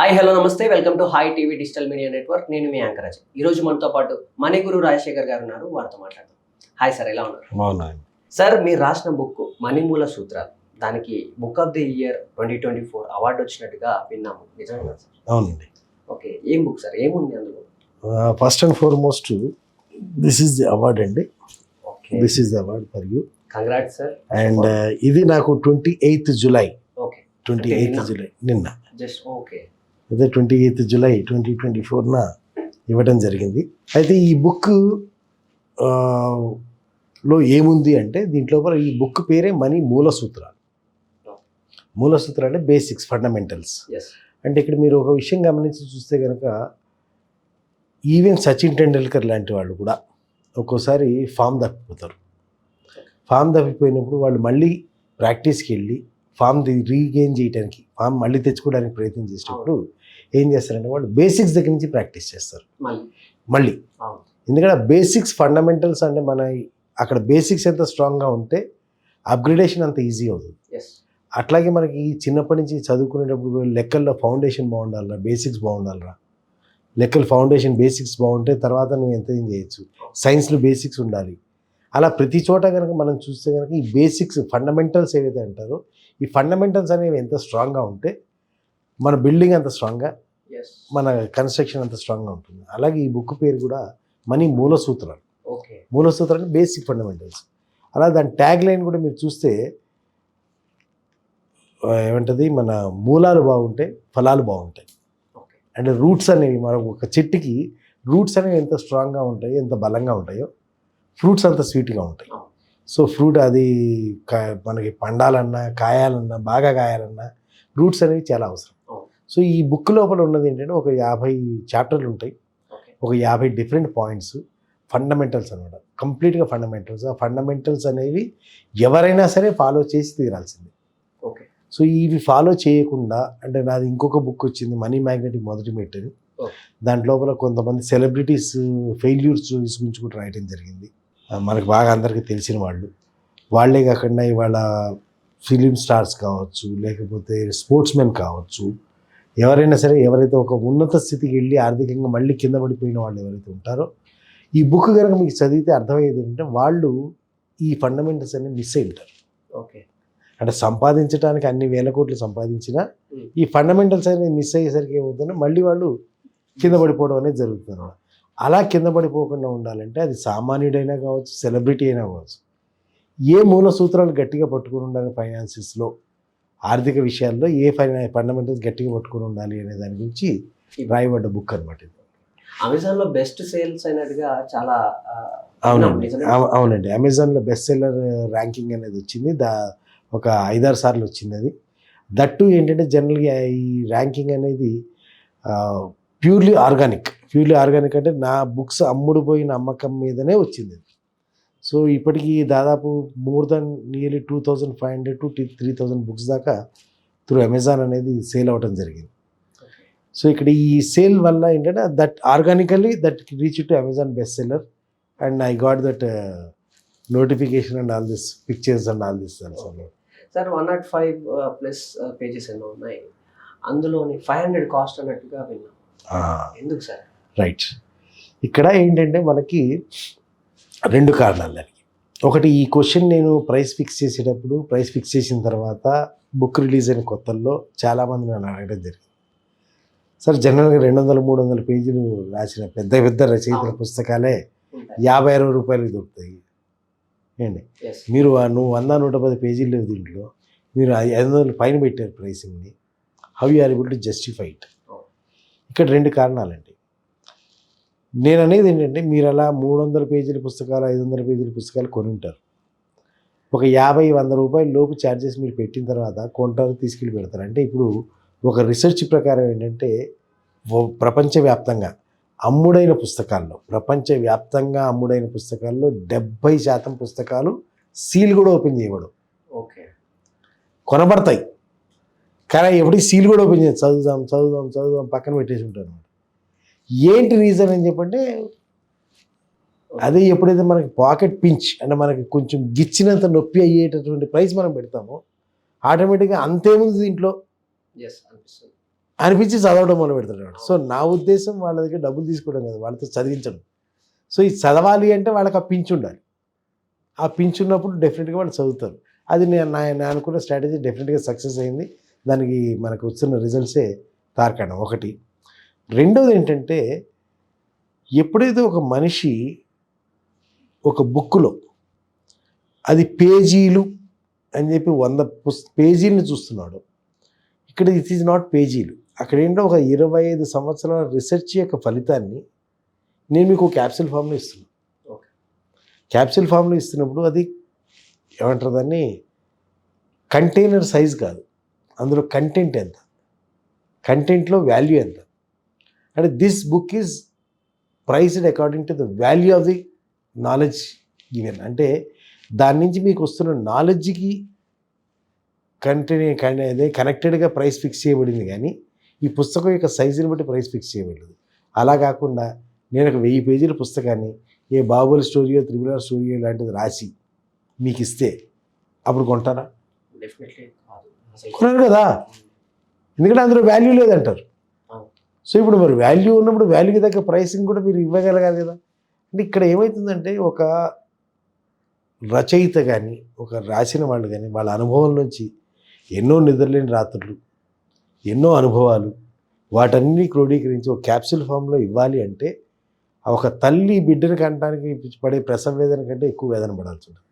Hi hello నమస్తే. Welcome to hi TV digital media network. నేను మీ యాంకరాజ్ ఈ రోజు మనతో పాటు మణిగురు రాజశేఖర్ గారు ఉన్నారు. వారితో మాట్లాడదాం. హాయ్ సార్ ఎలా ఉన్నారు? సార్ మీరు రాసిన బుక్ మణిమూల సూత్రాలు. దానికి book of the year twenty twenty four award వచ్చినట్టుగా విన్నాము. నిజమేనా సార్? అవునండి. ఓకే ఏం బుక్ సార్? ఏముంది అందులో? First and foremost this is the award అండి. Okay. This is the award for you. Congrats sir and ఇది నాకు twenty eighth July. Okay. Twenty eighth? July నిన్న. Just okay. అదే twenty eighth July twenty twenty ఫోర్న ఇవ్వడం జరిగింది. అయితే ఈ బుక్లో ఏముంది అంటే దీంట్లో ఈ బుక్ పేరే మనీ మూల సూత్రాలు. మూల సూత్రాలు అంటే బేసిక్స్ ఫండమెంటల్స్. అంటే ఇక్కడ మీరు ఒక విషయం గమనించి చూస్తే కనుక ఈవెన్ సచిన్ టెండూల్కర్ లాంటి వాళ్ళు కూడా ఒక్కోసారి ఫామ్ తప్పిపోతారు. ఫామ్ తప్పిపోయినప్పుడు వాళ్ళు మళ్ళీ ప్రాక్టీస్కి వెళ్ళి ఫామ్ రీగెయిన్ చేయడానికి ఫామ్ మళ్ళీ తెచ్చుకోవడానికి ప్రయత్నం చేసినప్పుడు ఏం చేస్తారంటే వాళ్ళు బేసిక్స్ దగ్గర నుంచి ప్రాక్టీస్ చేస్తారు. మళ్ళీ. ఎందుకంటే బేసిక్స్ ఫండమెంటల్స్ అంటే మన అక్కడ బేసిక్స్ ఎంత స్ట్రాంగ్గా ఉంటే అప్గ్రేడేషన్ అంత ఈజీ అవుతుంది. అట్లాగే మనకి చిన్నప్పటి నుంచి చదువుకునేటప్పుడు లెక్కల్లో ఫౌండేషన్ బాగుండాలిరా బేసిక్స్ బాగుండాలిరా. లెక్కల ఫౌండేషన్ బేసిక్స్ బాగుంటే తర్వాత నువ్వు ఎంత ఏం చేయొచ్చు? సైన్స్లో బేసిక్స్ ఉండాలి. అలా ప్రతి చోట కనుక మనం చూస్తే కనుక ఈ బేసిక్స్ ఫండమెంటల్స్ ఏవైతే అంటారో ఈ ఫండమెంటల్స్ అనేవి ఎంత స్ట్రాంగ్గా ఉంటే మన బిల్డింగ్ అంత స్ట్రాంగ్గా మన కన్స్ట్రక్షన్ అంత స్ట్రాంగ్గా ఉంటుంది. అలాగే ఈ బుక్ పేరు కూడా మనీ మూల సూత్రాలు ఓకే మూల సూత్రాలు బేసిక్ ఫండమెంటల్స్ అలా దాని ట్యాగ్ లైన్ కూడా మీరు చూస్తే ఏమంటది? మన మూలాలు బాగుంటే ఫలాలు బాగుంటాయి. అంటే రూట్స్ అనేవి మన ఒక చెట్టుకి రూట్స్ అనేవి ఎంత స్ట్రాంగ్గా ఉంటాయో ఎంత బలంగా ఉంటాయో ఫ్రూట్స్ అంత స్వీట్గా ఉంటాయి. సో ఫ్రూట్ అది కా- మనకి పండాలన్నా కాయాలన్నా బాగా కాయాలన్నా రూట్స్ అనేవి చాలా అవసరం. సో ఈ బుక్ లోపల ఉన్నది ఏంటంటే ఒక యాభై చాప్టర్లు ఉంటాయి. ఒక యాభై డిఫరెంట్ పాయింట్స్ ఫండమెంటల్స్ అనమాట కంప్లీట్గా ఫండమెంటల్స్. ఆ ఫండమెంటల్స్ అనేవి ఎవరైనా సరే ఫాలో చేసి తీరాల్సిందే. ఓకే. సో ఇవి ఫాలో చేయకుండా అంటే నాది ఇంకొక బుక్ వచ్చింది మనీ మ్యాగ్నెటిక్ మొదటి మెట్టు Oh. దాంట్ లోపల కొంతమంది సెలబ్రిటీస్ ఫెయిల్యూర్స్ గురించి కూడా రాయడం జరిగింది మనకు బాగా అందరికీ తెలిసిన వాళ్ళు. వాళ్ళే కాకుండా ఇవాళ ఫిలిం స్టార్స్ కావచ్చు లేకపోతే స్పోర్ట్స్ మెన్ కావచ్చు ఎవరైనా సరే ఎవరైతే ఒక ఉన్నత స్థితికి వెళ్ళి ఆర్థికంగా మళ్ళీ కింద పడిపోయిన వాళ్ళు ఎవరైతే ఉంటారో ఈ బుక్ కనుక మీకు చదివితే అర్థమయ్యేది ఏంటంటే వాళ్ళు ఈ ఫండమెంటల్స్ అనేవి మిస్ అయి ఉంటారు ఓకే అంటే సంపాదించడానికి అన్ని వేల కోట్లు సంపాదించినా. ఈ ఫండమెంటల్స్ అనేది మిస్ అయ్యేసరికి ఏమవుతుందో మళ్ళీ వాళ్ళు కింద పడిపోవడం అనేది జరుగుతుంది. అలా కింద పడిపోకుండా ఉండాలంటే అది సామాన్యుడైనా కావచ్చు సెలబ్రిటీ అయినా కావచ్చు ఏ మూల సూత్రాలు గట్టిగా పట్టుకుని ఉండాలి ఫైనాన్సెస్లో ఆర్థిక విషయాల్లో ఏ ఫైనా ఫండమెంటల్స్ గట్టిగా పట్టుకుని ఉండాలి అనే దాని గురించి రాయబడ్డ బుక్ అనమాట ఇది. అమెజాన్లో బెస్ట్ సేల్స్ అయినట్టుగా చాలా అవునండి. అవునండి. అమెజాన్లో బెస్ట్ సెల్లర్ ర్యాంకింగ్ అనేది వచ్చింది. దా ఒక ఐదారు సార్లు వచ్చింది అది. దట్టు ఏంటంటే జనరల్గా ఈ ర్యాంకింగ్ అనేది ప్యూర్లీ ఆర్గానిక్. ప్యూర్లీ ఆర్గానిక్ అంటే నా బుక్స్ అమ్ముడు పోయిన అమ్మకం మీదనే వచ్చింది. సో ఇప్పటికీ దాదాపు more than nearly two thousand five hundred to three thousand books దాకా త్రూ అమెజాన్ అనేది సేల్ అవ్వడం జరిగింది. సో ఇక్కడ ఈ సేల్ వల్ల ఏంటంటే that organically that reach to Amazon best seller and I got that notification and all this pictures and all this sir one not five plus pages ఎన్నో ఉన్నాయి. అందులోని ఫైవ్ హండ్రెడ్ కాస్ట్ అన్నట్టుగా విన్నాం. ఎందుకు సార్? రైట్. ఇక్కడ ఏంటంటే మనకి రెండు కారణాలు దానికి. ఒకటి ఈ క్వశ్చన్ నేను ప్రైస్ ఫిక్స్ చేసేటప్పుడు ప్రైస్ ఫిక్స్ చేసిన తర్వాత బుక్ రిలీజ్ అయిన కొత్తల్లో చాలామంది నన్ను అడగడం జరిగింది. సార్ జనరల్గా రెండు వందల మూడు వందల పేజీలు రాసిన పెద్ద పెద్ద రచయితల. పుస్తకాలే యాభై అరవై రూపాయలకి దొరుకుతాయి. ఏంటి? ఎస్ మీరు నువ్వు వంద నూట పది పేజీలు లేవు దీంట్లో. మీరు ఐదు వందల పైన పెట్టారు ప్రైసింగ్ని. How you are able to justify it? Oh. ఇక్కడ రెండు కారణాలండి. నేను అనేది ఏంటంటే మీరు అలా మూడు వందల పేజీల పుస్తకాలు ఐదు వందల పేజీల పుస్తకాలు కొని ఉంటారు ఒక యాభై వంద రూపాయల లోపు ఛార్జెస్ మీరు పెట్టిన తర్వాత కొంటారు తీసుకెళ్ళి పెడతారు. అంటే ఇప్పుడు ఒక రీసెర్చ్ ప్రకారం ఏంటంటే ప్రపంచవ్యాప్తంగా అమ్ముడైన పుస్తకాల్లో ప్రపంచవ్యాప్తంగా అమ్ముడైన పుస్తకాల్లో డెబ్బై శాతం పుస్తకాలు సీల్ కూడా ఓపెన్ చేయబడు ఓకే. కొనబడతాయి. కానీ ఎప్పటికీ సీల్ కూడా ఓపెన్ చేసి చదువుదాం చదువుదాం చదువుదాం పక్కన పెట్టేసి ఉంటాను ఏంటి రీజన్ అని చెప్పంటే అదే ఎప్పుడైతే మనకి పాకెట్ పించ్ అంటే మనకి కొంచెం గిచ్చినంత నొప్పి అయ్యేటటువంటి ప్రైస్ మనం పెడతామో ఆటోమేటిక్గా అంతేముంది దీంట్లో అనిపించి చదవడం మొదలు పెడతాడు సో నా ఉద్దేశం వాళ్ళ దగ్గర డబ్బులు తీసుకోవడం కదా వాళ్ళతో చదివించడం. సో ఇది చదవాలి అంటే వాళ్ళకి ఆ పింఛు ఉండాలి. ఆ పింఛు ఉన్నప్పుడు డెఫినెట్గా వాళ్ళు చదువుతారు. అది నేను నా నేను అనుకున్న స్ట్రాటజీ డెఫినెట్గా సక్సెస్ అయింది. దానికి మనకు వస్తున్న రిజల్ట్సే తార్కాణం ఒకటి. రెండోది ఏంటంటే ఎప్పుడైతే ఒక మనిషి ఒక బుక్లో అది పేజీలు అని చెప్పి వంద పుస్ పేజీలను చూస్తున్నాడు. ఇక్కడ ఇట్ ఈజ్ నాట్ పేజీలు. అక్కడ ఏంటో ఒక ఇరవై ఐదు సంవత్సరాల రీసెర్చ్ యొక్క ఫలితాన్ని నేను మీకు క్యాప్సిల్ ఫామ్లో ఇస్తున్నాను. క్యాప్సిల్ ఫామ్లో ఇస్తున్నప్పుడు అది ఏమంటారు దాన్ని? కంటైనర్ సైజ్ కాదు. అందులో కంటెంట్ ఎంత? కంటెంట్లో వాల్యూ ఎంత? అంటే this book is priced according to the value of the knowledge given అంటే దాని నుంచి మీకు వస్తున్న నాలెడ్జ్కి కంటెంట్ అదే కనెక్టెడ్గా ప్రైస్ ఫిక్స్ చేయబడింది కానీ ఈ పుస్తకం యొక్క సైజుని బట్టి ప్రైస్ ఫిక్స్ చేయబడలేదు అలా కాకుండా నేను ఒక వెయ్యి పేజీల పుస్తకాన్ని ఏ బాబుల్ స్టోరీయో త్రిబులర్ స్టోరీయో లాంటిది రాసి మీకు ఇస్తే అప్పుడు కొంటారా? కొనరు కదా? ఎందుకంటే అందులో వాల్యూ లేదంటారు. సో ఇప్పుడు మరి వాల్యూ ఉన్నప్పుడు వాల్యూకి తగ్గ ప్రైసింగ్ కూడా మీరు ఇవ్వగలగాలి కదా. అంటే ఇక్కడ ఏమవుతుందంటే ఒక రచయిత కానీ ఒక రాసిన వాళ్ళు కానీ వాళ్ళ అనుభవం నుంచి ఎన్నో నిద్రలేని రాత్రులు ఎన్నో అనుభవాలు వాటన్ని క్రోడీకరించి ఒక క్యాప్సూల్ ఫామ్లో ఇవ్వాలి అంటే ఒక తల్లి బిడ్డను కనడానికి పడే ప్రసవ వేదన కంటే ఎక్కువ వేదన పడాల్సి ఉంటుంది.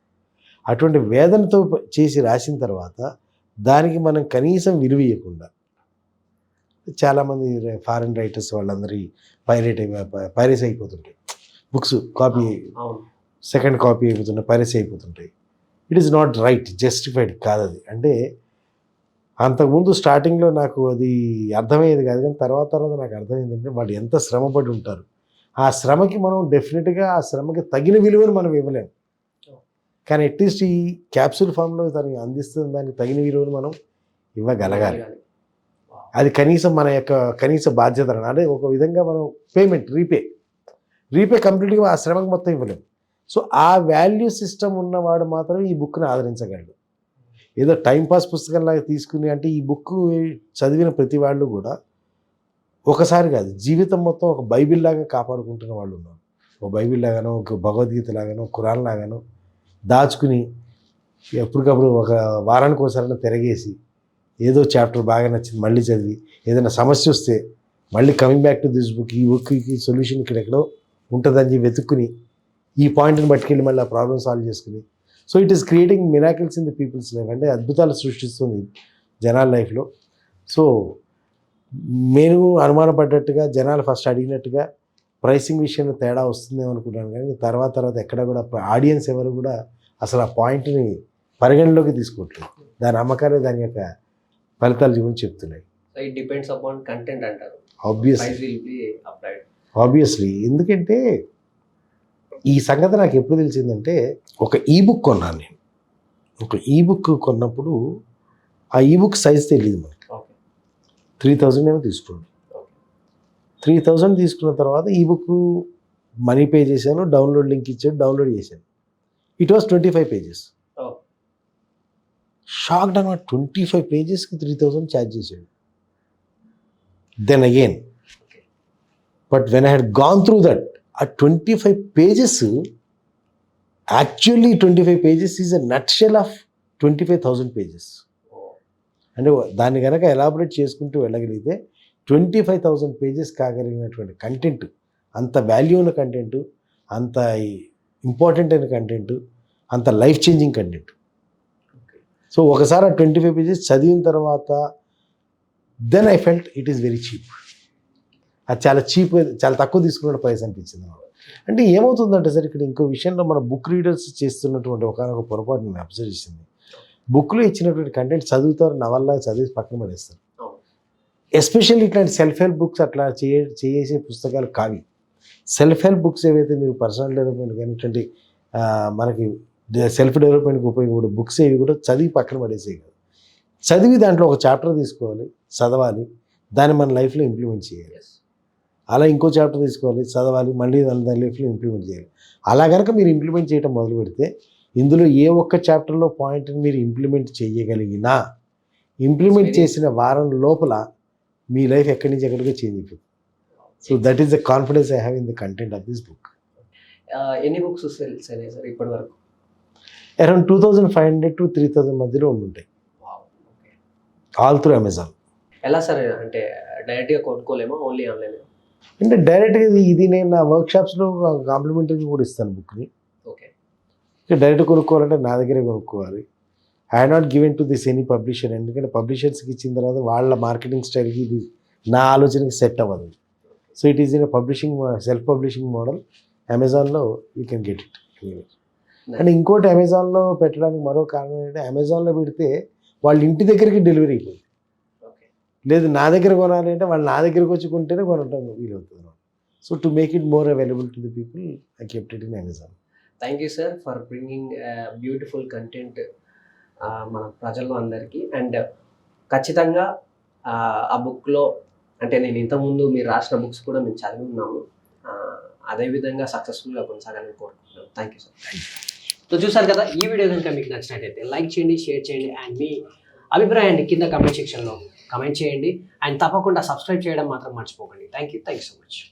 అటువంటి వేదనతో చేసి రాసిన తర్వాత దానికి మనం కనీసం విలువ ఇవ్వకుండా చాలామంది ఫారిన్ రైటర్స్ వాళ్ళందరి పైరేట్ పైరసీ అయిపోతుంటాయి. బుక్స్ కాపీ సెకండ్ కాపీ అయిపోతుంటాయి piracy అయిపోతుంటాయి. It is not right justified కాదు అది. అంటే అంతకుముందు స్టార్టింగ్లో నాకు అది అర్థమయ్యేది కాదు కానీ తర్వాత తర్వాత నాకు అర్థమైంది అంటే వాళ్ళు ఎంత శ్రమపడి ఉంటారు. ఆ శ్రమకి మనం డెఫినెట్గా ఆ శ్రమకి తగిన విలువను మనం ఇవ్వలేము. కానీ అట్లీస్ట్ ఈ క్యాప్సూల్ ఫామ్లో దానికి అందిస్తున్న దానికి తగిన విలువను మనం ఇవ్వగలగాలి. అది కనీసం మన యొక్క కనీస బాధ్యత అంటే ఒక విధంగా మనం పేమెంట్ రీపే రీపే కంప్లీట్గా ఆ శ్రమకు మొత్తం ఇవ్వలేము సో ఆ వాల్యూ సిస్టమ్ ఉన్నవాడు మాత్రమే ఈ బుక్ని ఆదరించగలడు. ఏదో టైంపాస్ పుస్తకంలాగా తీసుకుని అంటే ఈ బుక్ చదివిన ప్రతి వాళ్ళు కూడా ఒకసారి కాదు జీవితం మొత్తం ఒక బైబిల్ లాగా కాపాడుకుంటున్న వాళ్ళు ఉన్నారు. ఒక బైబిల్ లాగానో ఒక భగవద్గీత లాగానో ఖురాన్ లాగానో దాచుకుని ఎప్పటికప్పుడు ఒక వారానికి ఒకసారి తిరగేసి ఏదో చాప్టర్ బాగా నచ్చింది మళ్ళీ చదివి. ఏదైనా సమస్య వస్తే మళ్ళీ coming back to this book ఈ బుక్కి సొల్యూషన్ ఇక్కడ ఎక్కడో ఉంటుందని చెప్పి వెతుక్కుని ఈ పాయింట్ని పట్టుకెళ్ళి మళ్ళీ ఆ ప్రాబ్లమ్ సాల్వ్ చేసుకుని. So it is creating miracles in the peoples life అంటే అద్భుతాలు సృష్టిస్తుంది జనాల లైఫ్లో సో నేను అనుమానపడ్డట్టుగా జనాలు ఫస్ట్ అడిగినట్టుగా ప్రైసింగ్ విషయంలో తేడా వస్తుందేమో అనుకున్నాను కానీ తర్వాత తర్వాత ఎక్కడ కూడా ఆడియన్స్ ఎవరు కూడా అసలు ఆ పాయింట్ని పరిగణలోకి తీసుకోవట్లేదు. దాని అమ్మకాలే దాని యొక్క ఫలితాలు గురించి చెప్తున్నాయి. ఇట్ డిపెండ్స్ అపాన్ కంటెంట్ అంటారు. Obvious price will be applied obviously ఎందుకంటే ఈ సంగతి నాకు ఎప్పుడు తెలిసిందంటే ఒక ఈ బుక్ కొన్నాను నేను. ఒక ఈ బుక్ కొన్నప్పుడు ఆ ఈ బుక్ సైజ్ తెలియదు మనకి త్రీ థౌజండ్ ఏమో తీసుకున్నాను త్రీ థౌజండ్ తీసుకున్న తర్వాత ఈ బుక్ మనీ పే చేశాను డౌన్లోడ్ లింక్ ఇచ్చాడు డౌన్లోడ్ చేశాను. It was twenty five pages. Shocked అనమాట ట్వంటీ ఫైవ్ పేజెస్కి త్రీ థౌజండ్ ఛార్జ్ చేశాడు. Then again but when I had gone through that ఆ twenty five pages actually twenty five pages is a nutshell of twenty five thousand pages అంటే దాన్ని కనుక elaborate చేసుకుంటూ వెళ్ళగలిగితే twenty five thousand pages కాగలిగినటువంటి content అంత value ఉన్న content అంత ఇంపార్టెంట్ అయిన కంటెంట్ అంత లైఫ్ చేంజింగ్ కంటెంట్ సో ఒకసారి ఆ ట్వంటీ ఫైవ్ పేజెస్ చదివిన తర్వాత then I felt it is very cheap అది చాలా చీప్ చాలా తక్కువ తీసుకున్న ప్రైస్ అనిపించింది నాకు. అంటే ఏమవుతుందంటే సార్ ఇక్కడ ఇంకో విషయంలో మన బుక్ రీడర్స్ చేస్తున్నటువంటి ఒకనొక పొరపాటు నేను అబ్జర్వ్ చేసింది. బుక్లో ఇచ్చినటువంటి కంటెంట్ చదువుతారు నవల్లా చదివి పక్కన పడేస్తారు. ఎస్పెషల్లీ ఇట్లాంటి సెల్ఫ్ హెల్ప్ బుక్స్ అట్లా చేయ చేసే పుస్తకాలు కావి. సెల్ఫ్ హెల్ప్ బుక్స్ ఏవైతే మీరు పర్సనల్ డెవలప్మెంట్ కానీ ఇట్లాంటి మనకి సెల్ఫ్ డెవలప్మెంట్కి ఉపయోగపడే బుక్స్ ఏవి కూడా చదివి పక్కన పడేసేవి కాదు. చదివి దాంట్లో ఒక చాప్టర్ తీసుకోవాలి చదవాలి దాన్ని మన లైఫ్లో ఇంప్లిమెంట్ చేయాలి. అలా ఇంకో చాప్టర్ తీసుకోవాలి చదవాలి మళ్ళీ దాని దాని లైఫ్లో ఇంప్లిమెంట్ చేయాలి. అలా కనుక మీరు ఇంప్లిమెంట్ చేయడం మొదలు పెడితే ఇందులో ఏ ఒక్క చాప్టర్లో పాయింట్ని మీరు ఇంప్లిమెంట్ చేయగలిగినా ఇంప్లిమెంట్ చేసిన వారం లోపల మీ లైఫ్ ఎక్కడి నుంచి ఎక్కడికో చేంజ్ అయిపోతుంది. So that is the confidence I have in the content of this book ఎన్ని బుక్స్ అయినాయి సార్ ఇప్పటి వరకు around two thousand five hundred to three thousand మధ్యలో ఉండుంటాయి. ఓకే. ఆల్ త్రూ అమెజాన్ ఎలా సార్ అంటే డైరెక్ట్గా కొనుక్కోలేమో ఓన్లీ ఆన్లైన్ అంటే డైరెక్ట్గా ఇది ఇది నేను నా వర్క్షాప్స్లో కాంప్లిమెంటరీ కూడా ఇస్తాను బుక్ని ఓకే. ఇక డైరెక్ట్ కొనుక్కోవాలంటే నా దగ్గరే కొనుక్కోవాలి. I not given to this any publisher ఎందుకంటే పబ్లిషర్స్కి ఇచ్చిన తర్వాత వాళ్ళ మార్కెటింగ్ స్టైల్కి ఇది నా ఆలోచనకి సెట్ అవ్వదు. So it is in publishing self publishing model అమెజాన్లో you can get it and ఇంకోటి అమెజాన్లో పెట్టడానికి మరో కారణం ఏంటంటే అమెజాన్లో పెడితే వాళ్ళ ఇంటి దగ్గరికి డెలివరీ అయిపోయింది ఓకే లేదు నా దగ్గర కొనాలి అంటే వాళ్ళు నా దగ్గరకు వచ్చి కొంటేనే కొనటం వీలవుతుంది. So to make it more available to the people I kept it in Amazon thank you sir for bringing beautiful content మన ప్రజల్లో అందరికీ. అండ్ ఖచ్చితంగా ఆ, బుక్లో అంటే నేను ఇంతకుముందు మీరు రాసిన బుక్స్ కూడా మేము చదివి ఉన్నాము. అదేవిధంగా సక్సెస్ఫుల్గా కొనసాగాలని కోరుకుంటున్నాను. థ్యాంక్ యూ సార్ సో చూసారు కదా ఈ వీడియో కనుక మీకు నచ్చినట్టయితే లైక్ చేయండి షేర్ చేయండి అండ్ మీ అభిప్రాయాన్ని కింద కమెంట్ సెక్షన్లో కమెంట్ చేయండి. అండ్ తప్పకుండా సబ్స్క్రైబ్ చేయడం మాత్రం మర్చిపోకండి. Thank you thank you so much